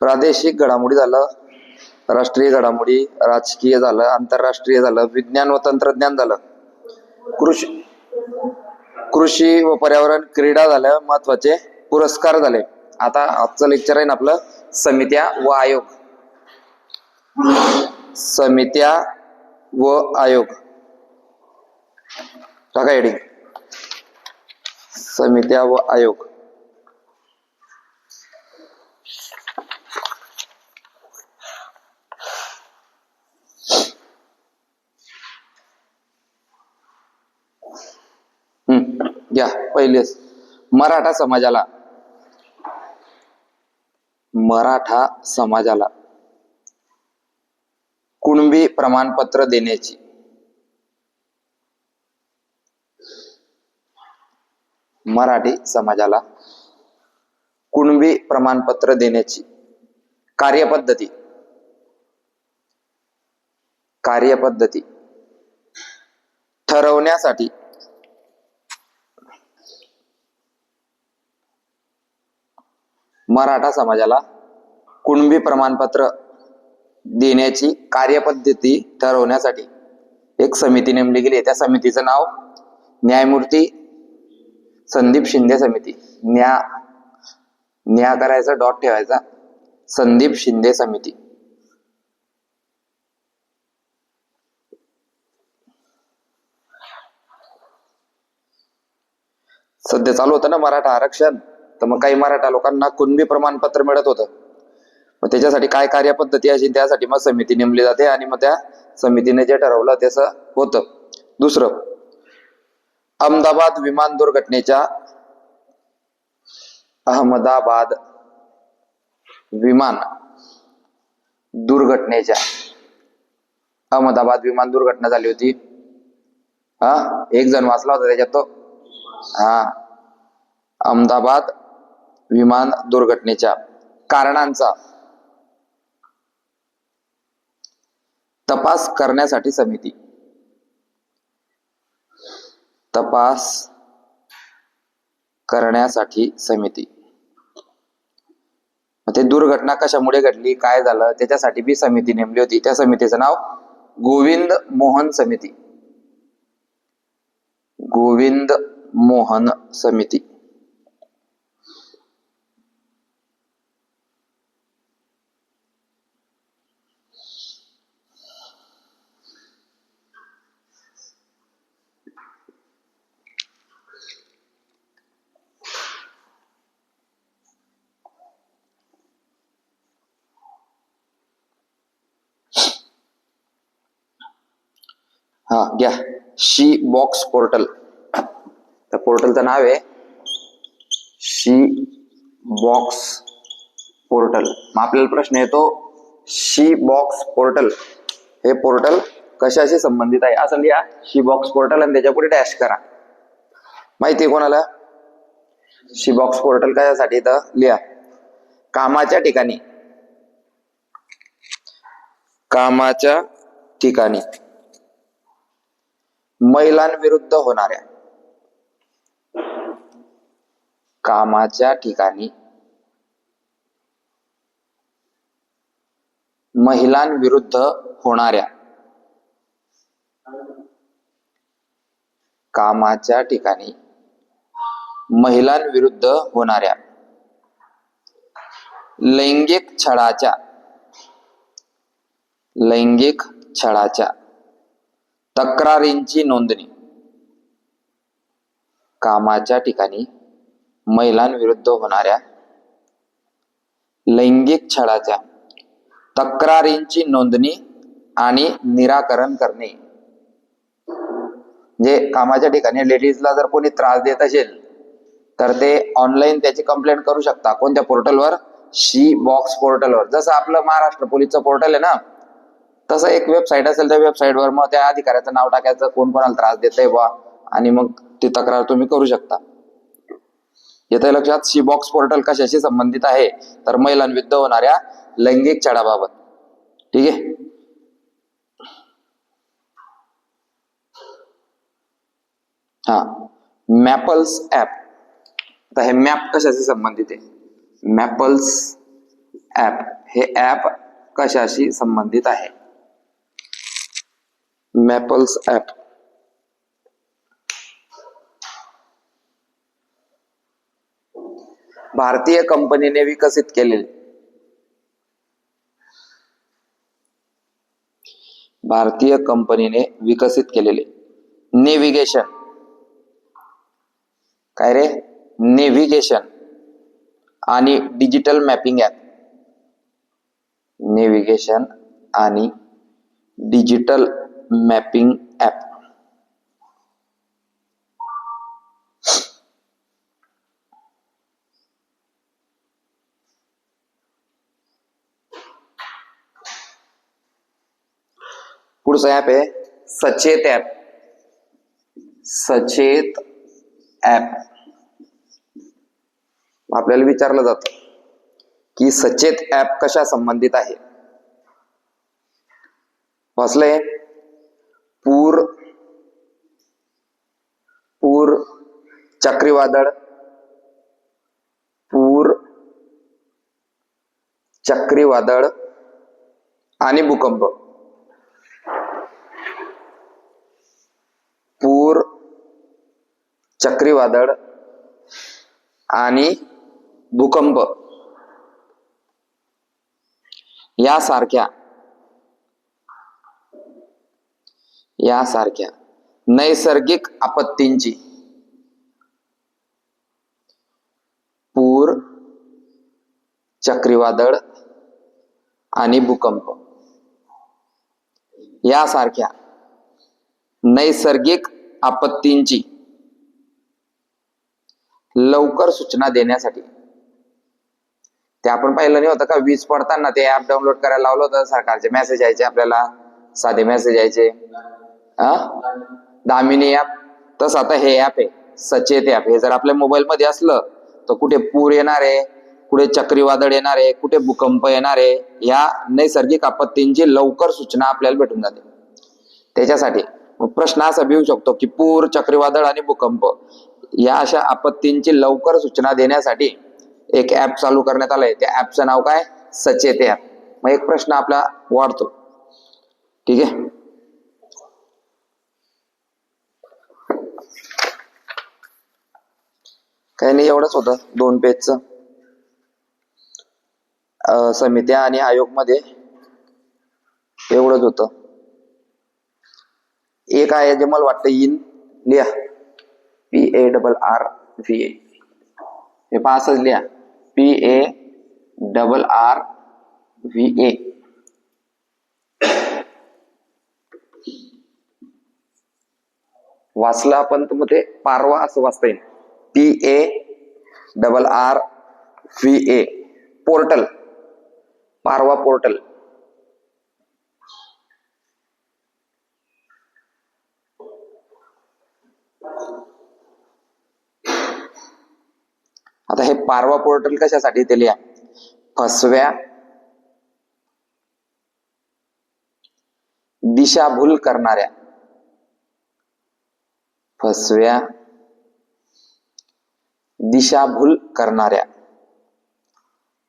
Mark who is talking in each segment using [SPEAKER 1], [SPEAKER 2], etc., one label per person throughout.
[SPEAKER 1] प्रादेशिक घडामोडी झालं राष्ट्रीय घडामोडी राजकीय झालं आंतरराष्ट्रीय झालं विज्ञान व तंत्रज्ञान झालं. कृषी कृषी व पर्यावरण क्रीडा झालं महत्त्वाचे पुरस्कार झाले. आता आजचं लेक्चर आहे ना आपलं समित्या व आयोग. समित्या व आयोग. टाका हेडिंग समित्या व आयोग. घ्या पहिलेच. मराठा समाजाला. मराठा समाजाला. कुणबी प्रमाणपत्र देण्याची. मराठी समाजाला कुणबी प्रमाणपत्र देण्याची. कार्यपद्धती. कार्यपद्धती. ठरवण्यासाठी मराठा समाजाला कुणबी प्रमाणपत्र देण्याची कार्यपद्धती ठरवण्यासाठी एक समिती नेमली गेली आहे. त्या समितीचं नाव न्यायमूर्ती संदीप शिंदे समिती. न्या न्या करायचा डॉट ठेवायचा. संदीप शिंदे समिती. सध्या चालू होतं ना मराठा आरक्षण? तर मग काही मराठा लोकांना कुणबी प्रमाणपत्र मिळत होतं. मग त्याच्यासाठी काय कार्यपद्धती अशी त्यासाठी मग समिती नेमली जाते आणि मग त्या समितीने जे ठरवलं त्याचं होतं. दुसरं अहमदाबाद विमान दुर्घटनेच्या अहमदाबाद विमान दुर्घटनेच्या अहमदाबाद विमान दुर्घटना झाली होती. हा एक जण वाचला होता त्याच्यात तो. हा अहमदाबाद विमान दुर्घटनेच्या कारणांचा तपास करण्यासाठी समिती. तपास करण्यासाठी समिती. ते दुर्घटना कशामुळे घडली काय झालं त्याच्यासाठी बी समिती नेमली होती. त्या समितीचं नाव गोविंद मोहन समिती. गोविंद मोहन समिती. हा घ्या. She box portal. त्या पोर्टलचं नाव आहे शी बॉक्स पोर्टल. मग आपल्याला प्रश्न येतो शी बॉक्स पोर्टल. हे पोर्टल कशाशी संबंधित आहे? असं लिहा शी बॉक्स पोर्टल आणि त्याच्या पुढे डॅश करा. माहिती आहे कोणाला? शी बॉक्स पोर्टल कशासाठी इथं? लिहा. कामाच्या ठिकाणी. कामाच्या ठिकाणी. महिलांविरुद्ध होणाऱ्या कामाच्या ठिकाणी महिलांविरुद्ध होणाऱ्या कामाच्या ठिकाणी महिलांविरुद्ध होणाऱ्या लैंगिक छळाच्या लैंगिक छळाच्या तक्रारींची नोंदणी. कामाच्या ठिकाणी महिलांविरुद्ध होणाऱ्या लैंगिक छळाच्या तक्रारींची नोंदणी आणि निराकरण करणे. जे कामाच्या ठिकाणी लेडीजला जर कोणी त्रास देत असेल तर ते ऑनलाईन त्याची कंप्लेंट करू शकता. कोणत्या पोर्टलवर शी बॉक्स पोर्टलवर जसं आपलं महाराष्ट्र पोलीसचं पोर्टल आहे ना तसं एक वेबसाईट असेल त्या वेबसाईटवर मग त्या अधिकाऱ्याचं नाव टाकायचं कोण कोणाला त्रास देतंय बा आणि मग ती तक्रार तुम्ही करू शकता. येते लक्षात शी बॉक्स पोर्टल कशाशी संबंधित आहे? तर महिलांविरुद्ध होणाऱ्या लैंगिक छळाबाबत ठीक आहे? हा. मॅपल्स ऍप आता हे मॅप कशाशी संबंधित आहे? मॅपल्स ऍप हे ऍप कशाशी संबंधित आहे? मॅपल्स ॲप भारतीय कंपनीने विकसित केलेले. भारतीय कंपनीने विकसित केलेले. नेव्हिगेशन काय रे? नेव्हिगेशन आणि डिजिटल मॅपिंग ॲप नेव्हिगेशन आणि डिजिटल मॅपिंग ऍप पुढचं ऍप आहे सचेत ऍप सचेत ऍप आपल्याला विचारलं जातं की सचेत ऍप कशा संबंधित आहे? वाचलंय पूर पूर चक्रीवादळ पूर चक्रीवादळ आणि भूकंप. पूर चक्रीवादळ आणि भूकंप. यासारख्या यासारख्या नैसर्गिक आपत्तींची पूर चक्रीवादळ आणि भूकंप. यासारख्या नैसर्गिक आपत्तींची लवकर सूचना देण्यासाठी ते आपण पाहिलं नाही होतं का? वीज पडताना ते ऍप डाउनलोड करायला लावलं होतं सरकारचे मेसेज यायचे आपल्याला साधे मेसेज यायचे. हा दामिनी ऍप तसं आता हे ऍप आहे सचेत ऍप हे जर आपल्या मोबाईल मध्ये असलं तर कुठे पूर येणार आहे? कुठे चक्रीवादळ येणार आहे कुठे भूकंप येणार आहे या नैसर्गिक आपत्तींची लवकर सूचना आपल्याला भेटून जाते. त्याच्यासाठी प्रश्न असा भी येऊ शकतो की पूर चक्रीवादळ आणि भूकंप या अशा आपत्तींची लवकर सूचना देण्यासाठी एक ऍप चालू करण्यात आलंय. त्या ऍपचं नाव काय? सचेत ऍप मग एक प्रश्न आपला वाढतो. ठीक आहे? काही नाही एवढंच होतं. दोन पेजचं समित्या आणि आयोगमध्ये एवढंच होतं. एक आहे जे मला वाटतं इन लिहा. P A double R V A. हे पहा लिहा. P A double R V A. वाचलं आपण तर मग ते पारवा असं वाचता येईल. P A double R V A. Portal. Parva portal. आता हे पारवा पोर्टल कशासाठी ते लिहा? फसव्या दिशाभूल करणाऱ्या फसव्या दिशाभूल करणाऱ्या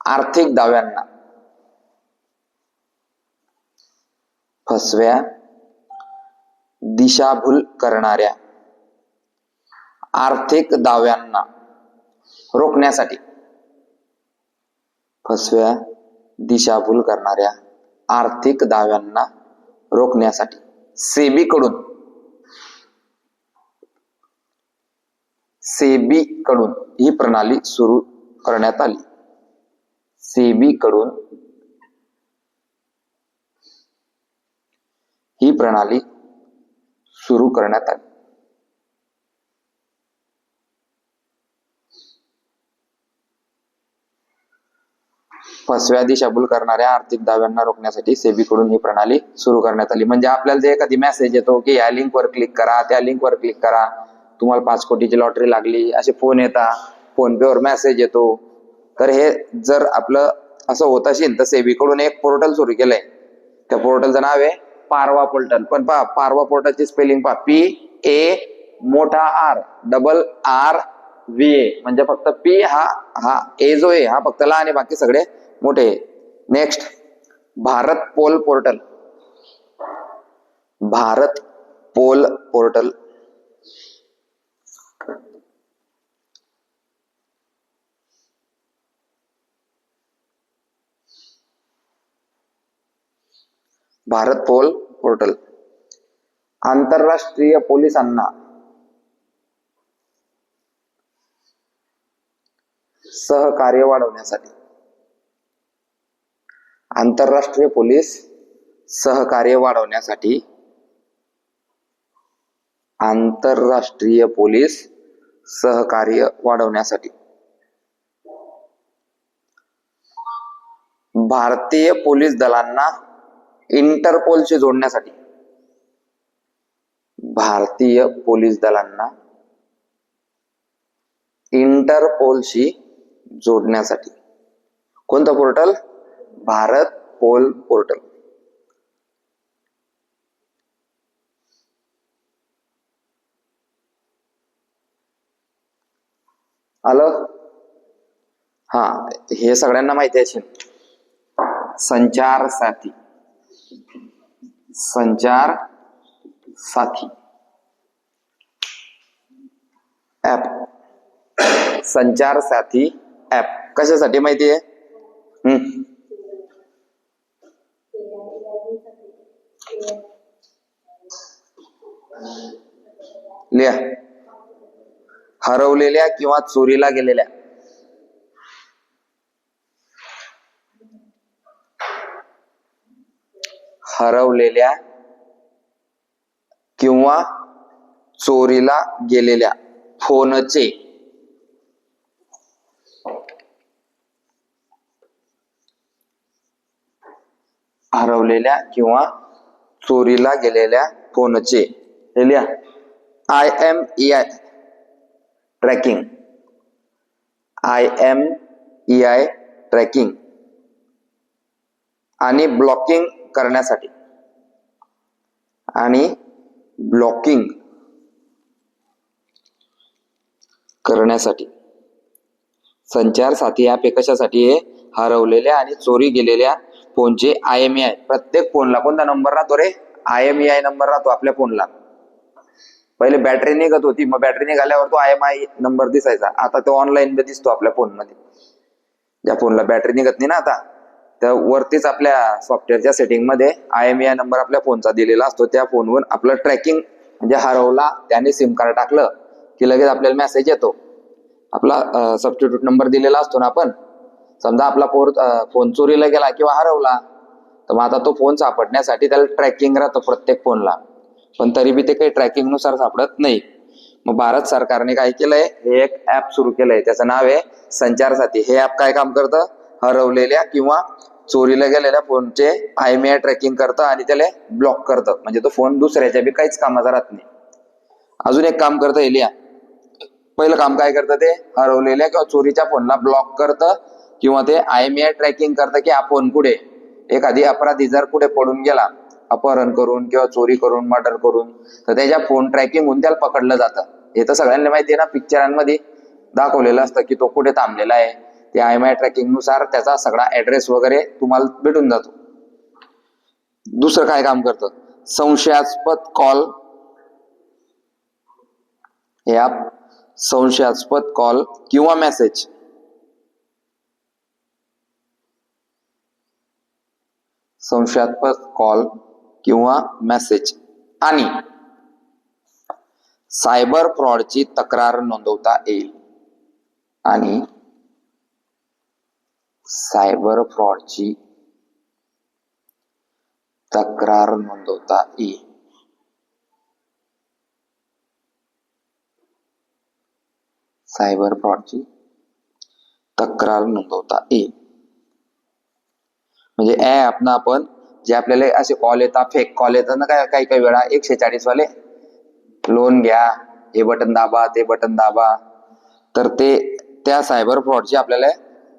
[SPEAKER 1] आर्थिक दाव्यांना. फसव्या दिशाभूल करणाऱ्या आर्थिक दाव्यांना रोखण्यासाठी फसव्या दिशाभूल करणाऱ्या आर्थिक दाव्यांना रोखण्यासाठी सेबी कडून सेबी कडून ही प्रणाली सुरू करण्यात आली. सेबी ही प्रणाली सुरू करण्यात आली. फसव्या दिशाभूल करणाऱ्या आर्थिक दाव्यांना रोखण्यासाठी सेबीकडून ही प्रणाली सुरू करण्यात आली. म्हणजे आपल्याला जे एखादी मेसेज येतो की या लिंकवर क्लिक करा त्या लिंकवर क्लिक करा. तुम्हाला पाच कोटीची लॉटरी लागली असे फोन येतात फोन पेवर मेसेज येतो. तर हे जर आपलं असं होत असेल तर सेबीकडून एक पोर्टल सुरू केलंय. त्या पोर्टलचं नाव आहे पारवा पोर्टल पण पहा पारवा पोर्टलची स्पेलिंग पहा. पी ए मोठा R double R V A म्हणजे फक्त पी हा हा ए जो ए हा फक्त लहान आहे बाकी सगळे मोठे आहे. Next Bharatpol portal. Bharatpol portal. Bharatpol portal. आंतरराष्ट्रीय पोलिसांना. सहकार्य वाढवण्यासाठी. आंतरराष्ट्रीय पोलीस सहकार्य वाढवण्यासाठी. आंतरराष्ट्रीय पोलीस सहकार्य वाढवण्यासाठी. भारतीय पोलीस दलांना इंटरपोलशी जोडण्यासाठी भारतीय पोलीस दलांना इंटरपोलशी जोडण्यासाठी कोणतं पोर्टल? Bharatpol portal. आलं? हा हे सगळ्यांना माहिती असेल संचार साथी संचार साथी। ऍप संचार साथी ऍप कशासाठी माहिती आहे? हम्म. लिहा. हरवलेल्या किंवा चोरीला गेलेल्या. हरवलेल्या किंवा चोरीला गेलेल्या फोनचे. हरवलेल्या किंवा चोरीला गेलेल्या फोनचे. लिहिल्या. I M E I tracking I M E I tracking आणि ब्लॉकिंग करण्यासाठी. आणि ब्लॉकिंग करण्यासाठी. संचार साथी ऍप हे कशासाठी आहे हरवलेल्या आणि चोरी गेलेल्या फोनचे आय एम आय प्रत्येक फोनला कोणता नंबर राहतो रे? आय एम आय नंबर राहतो आपल्या फोनला. पहिले बॅटरी निघत होती मग बॅटरी निघाल्यावर तो आय एम आय नंबर दिसायचा. आता तो ऑनलाईन दिसतो आपल्या फोनमध्ये ज्या फोनला बॅटरी निघत नाही ना आता. त्या वरतीच आपल्या सॉफ्टवेअरच्या सेटिंगमध्ये आय एम आय नंबर आपल्या फोनचा दिलेला असतो. त्या फोनवर आपलं ट्रॅकिंग म्हणजे हरवला त्याने सिम कार्ड टाकलं की लगेच आपल्याला मेसेज येतो. आपला सबस्टिट्यूट नंबर दिलेला असतो ना आपण. समजा आपला फोर फोन चोरीला गेला किंवा हरवला तर मग आता तो फोन सापडण्यासाठी त्याला ट्रॅकिंग राहतं प्रत्येक फोनला पण तरी बी ते काही ट्रॅकिंगनुसार सापडत नाही. मग भारत सरकारने काय केलंय? हे एक ऍप सुरू केलंय. त्याचं नाव आहे संचार साथी हे ऍप काय काम करतं? हरवलेल्या किंवा चोरीला गेलेल्या फोनचे आय एम आय ट्रॅकिंग करतं आणि त्याला ब्लॉक करतं. म्हणजे तो फोन दुसऱ्याच्या बी काहीच कामाचा राहत नाही. अजून एक काम करतं एलिया. पहिलं काम काय करतं ते? हरवलेल्या किंवा चोरीच्या फोनला ब्लॉक करतं किंवा ते आय एम आय ट्रॅकिंग करतं की हा फोन कुठे? एखादी अपराधी जर कुठे पडून गेला अपहरण करून किंवा चोरी करून मर्डर करून तर त्याच्या फोन ट्रॅकिंग होऊन त्याला पकडलं जातं. हे तर सगळ्यांना माहिती आहे ना पिक्चरांमध्ये दाखवलेलं असतं की तो कुठे थांबलेला आहे. ते आय एम आय ट्रॅकिंगनुसार त्याचा सगळा ऍड्रेस वगैरे तुम्हाला भेटून जातो. दुसरं काय काम करतं? संशयास्पद कॉल हे ॲप संशयास्पद कॉल किंवा मेसेज संशयास्पद कॉल किंवा मेसेज आणि सायबर फ्रॉडची तक्रार नोंदवता येईल. आणि सायबर फ्रॉडची तक्रार नोंदवता येईल. सायबर फ्रॉडची तक्रार नोंदवता येईल. म्हणजे ऍप ना आपण जे आपल्याला असे कॉल येतात फेक कॉल येतात ना काय काही काही वेळा एकशे चाळीस वाले लोन घ्या हे बटन दाबा ते बटन दाबा. तर ते त्या सायबर फ्रॉडची आपल्याला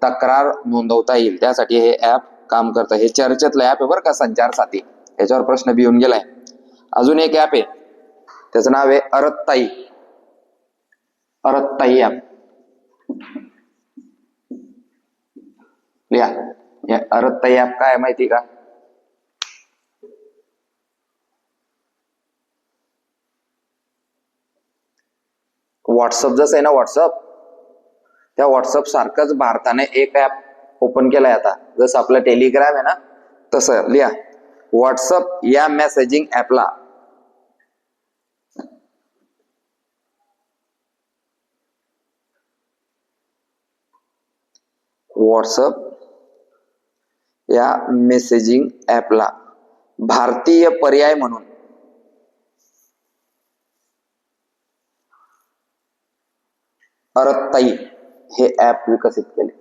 [SPEAKER 1] तक्रार नोंदवता येईल. त्यासाठी हे ऍप काम करतं. हे चर्चेतलं ऍप आहे बरं का संचार साथी. याच्यावर प्रश्न बी येऊन गेलाय. अजून एक ऍप आहे. त्याचं नाव आहे अरत्ताई. अरत्ताई ऍप लिहा अरत्ताई ऍप काय आहे माहिती का? व्हॉट्सअप जसं आहे ना व्हॉट्सअप त्या व्हॉट्सअप सारखंच भारताने एक ऍप ओपन केलंय आता. जसं आपलं टेलिग्राम आहे ना तसं. लिहा. व्हॉट्सअप या मेसेजिंग ऍपला व्हॉट्सअप या मेसेजिंग ऍपला भारतीय पर्याय म्हणून. अरत्ताई हे ऍप विकसित केले.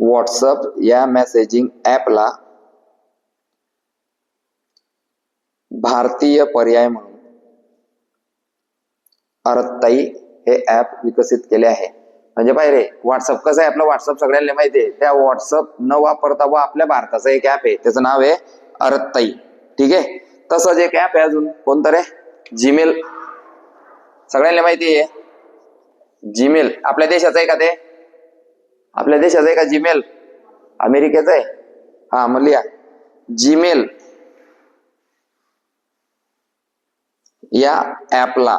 [SPEAKER 1] व्हॉट्सअप या मेसेजिंग ऍपला भारतीय पर्याय म्हणून अरत्ताई हे ऍप विकसित केले आहे. म्हणजे पाहिजे व्हॉट्सअप कसं आहे? आपलं व्हॉट्सअप सगळ्यांना माहिती आहे. त्या व्हॉट्सअप न वापरता व आपल्या भारताचं एक ऍप आहे. त्याचं नाव आहे अरत्ताई. ठीक आहे? तसंच एक ऍप आहे अजून. कोणतं रे? जीमेल सगळ्यांना माहिती आहे. जीमेल आपल्या देशाचं आहे का ते? आपल्या देशाचं आहे का जीमेल अमेरिकेचं आहे? हा मग लिहा जीमेल या ऍपला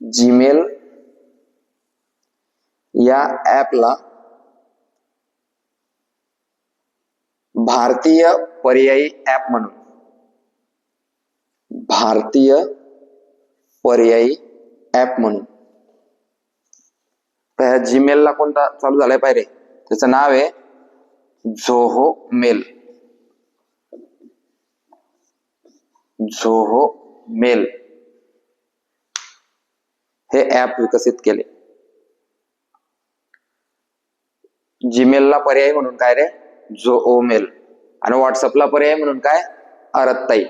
[SPEAKER 1] जीमेल या ऍपला भारतीय पर्यायी ऍप म्हणून. भारतीय पर्यायी ऍप म्हणून. तर ह्या जीमेलला कोणता चालू झालाय पाहिजे त्याचं नाव आहे झोहो मेल झोहो मेल हे ऍप विकसित केले. जीमेलला पर्याय म्हणून काय रे? जो ओमेल. आणि व्हॉट्सअपला पर्याय म्हणून काय? अरत्ताई.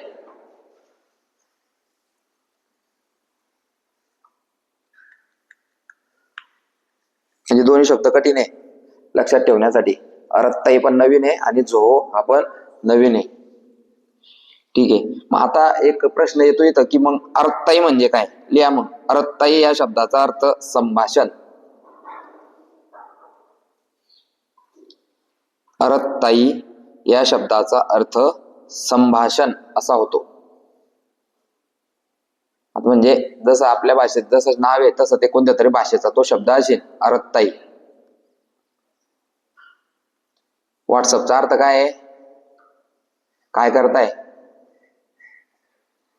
[SPEAKER 1] म्हणजे दोन्ही शब्द कठीण आहे. लक्षात ठेवण्यासाठी. अरत्ताई पण नवीन आहे आणि झोहो हा पण नवीन आहे. ठीक आहे. मग आता एक प्रश्न येतो इथं की मग अरत्ताई म्हणजे काय? लिहा मग. अरत्ताई या शब्दाचा अर्थ संभाषण. अरत्ताई या शब्दाचा अर्थ संभाषण असा होतो. म्हणजे जसं आपल्या भाषेत जसं नाव आहे तसं ते कोणत्या तरी भाषेचा तो शब्द असेल अरत्ताई व्हॉट्सअपचा अर्थ काय आहे? काय करताय?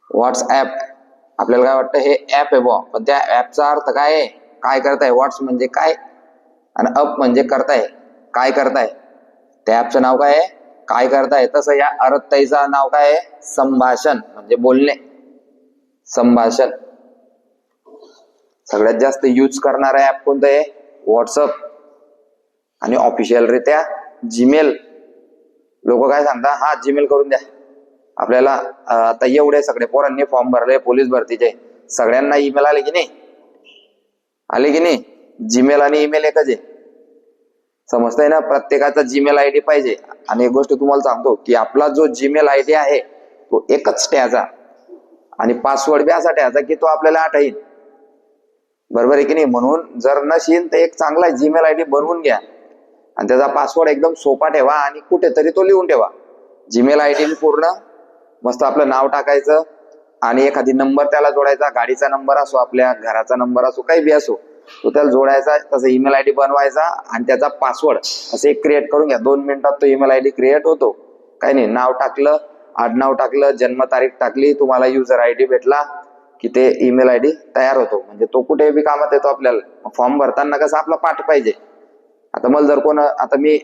[SPEAKER 1] व्हॉट्सॲप आपल्याला काय वाटतं? हे ऍप आहे बुवा. पण त्या ऍपचा अर्थ काय आहे? काय करताय? व्हॉट्स म्हणजे काय? आणि अप म्हणजे करताय. काय करताय? त्या ऍपचं नाव काय आहे? काय करताय? तसं या अरत्ताईचं नाव काय आहे? संभाषण म्हणजे बोलणे. संभाषण. सगळ्यात जास्त यूज करणारा ऍप कोणतं आहे? व्हॉट्सअप आणि ऑफिशियल रित्या जीमेल लोक काय सांगता? हा जीमेल करून द्या. आपल्याला आता एवढे सगळे पोरांनी फॉर्म भरले पोलीस भरतीचे. सगळ्यांना ईमेल आले की नाही? आले की नाही? जीमेल आणि ईमेल एकच आहे. समजतंय ना? प्रत्येकाचा जीमेल आय डी पाहिजे. आणि एक गोष्ट तुम्हाला सांगतो की आपला जो जीमेल आय डी आहे तो एकच ठेवायचा आणि पासवर्ड बी असा ठेवायचा की तो आपल्याला आठहीन बरोबर आहे की नाही? म्हणून जर नशील तर एक चांगला जीमेल आय डी बनवून घ्या. आणि त्याचा पासवर्ड एकदम सोपा ठेवा आणि कुठेतरी तो लिहून ठेवा. जीमेल आय डी पूर्ण मस्त आपलं नाव टाकायचं. आणि एखादी नंबर त्याला जोडायचा. गाडीचा नंबर असो आपल्या घराचा नंबर असो काही बी असो. तो त्याला जोडायचा तसा ईमेल आय डी बनवायचा आणि त्याचा पासवर्ड असं एक क्रिएट करून घ्या. दोन मिनिटात तो ईमेल आय डी क्रिएट होतो. काही नाही नाव टाकलं आडनाव टाकलं जन्मतारीख टाकली तुम्हाला युजर आय डी भेटला की ते ईमेल आय डी तयार होतो. म्हणजे तो कुठे बी कामात येतो आपल्याला. फॉर्म भरताना कसं आपला पाठ पाहिजे. आता मला जर कोण आता मी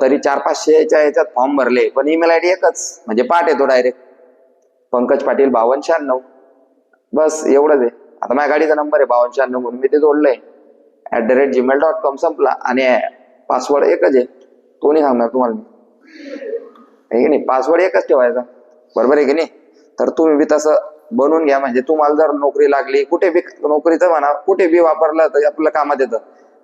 [SPEAKER 1] तरी चार पाचशेच्या याच्यात फॉर्म भरले पण ईमेल आय डी एकच. म्हणजे पाठ येतो डायरेक्ट पंकज पाटील बावन्न शहाण्णव. बस एवढंच आहे. आता माझ्या गाडीचा नंबर आहे बावन्न शहाण्णव म्हणून मी ते जोडलंय. At the rate Gmail dot com संपला आणि पासवर्ड एकच आहे. तो नाही सांगणार तुम्हाला मी. की नाही? पासवर्ड एकच ठेवायचा. बरोबर आहे की नाही? तर तुम्ही बी तसं बनवून घ्या. म्हणजे तुम्हाला जर नोकरी लागली कुठे बी नोकरीचं म्हणा कुठे बी वापरलं तर आपलं कामात येतं.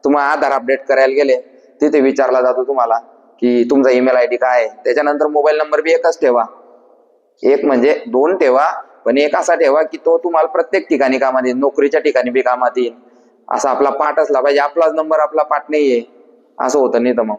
[SPEAKER 1] तुम्हाला आधार अपडेट करायला गेले तिथे विचारला जातो तुम्हाला की तुमचा ईमेल आय डी काय आहे? त्याच्यानंतर मोबाईल नंबर बी एकच ठेवा. एक म्हणजे दोन ठेवा पण एक असा ठेवा की तो तुम्हाला प्रत्येक ठिकाणी कामात येईल. नोकरीच्या ठिकाणी बी कामात येईल. असा आपला पाठ असला पाहिजे. आपलाच नंबर आपला पाठ नाही आहे असं होतं नाही तर मग.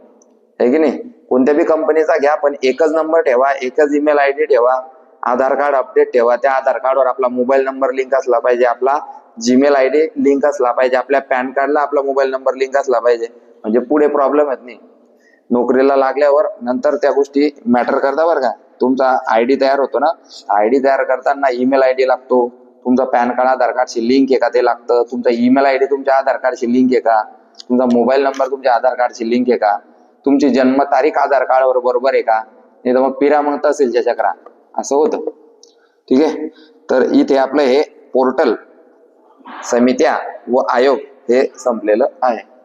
[SPEAKER 1] आहे की नाही? कोणत्या बी कंपनीचा घ्या पण एकच नंबर ठेवा एकच ईमेल आय डी ठेवा आधार कार्ड अपडेट ठेवा. त्या आधार कार्डवर आपला मोबाईल नंबर लिंक असला पाहिजे आपला जीमेल आय डी लिंक असला पाहिजे आपल्या पॅन कार्डला आपला मोबाईल नंबर लिंक असला पाहिजे. म्हणजे पुढे प्रॉब्लेम येत नाही. नोकरीला लागल्यावर नंतर त्या गोष्टी मॅटर करता बरं का? तुमचा आय डी तयार होतो ना? आय डी तयार करताना ईमेल आय डी लागतो. तुमचा पॅन कार्ड आधार कार्डशी लिंक आहे का ते लागतं? तुमचा ईमेल आय डी तुमच्या आधार कार्डशी लिंक आहे का? तुमचा मोबाईल नंबर तुमच्या आधार कार्डशी लिंक आहे का? तुमची जन्मतारीख आधार कार्डवर बरोबर आहे का? नाही तर मग पिरा मग तहसीलच्या चक्रा असं होतं. ठीक आहे? तर इथे आपलं हे पोर्टल समित्या व आयोग हे संपलेलं आहे.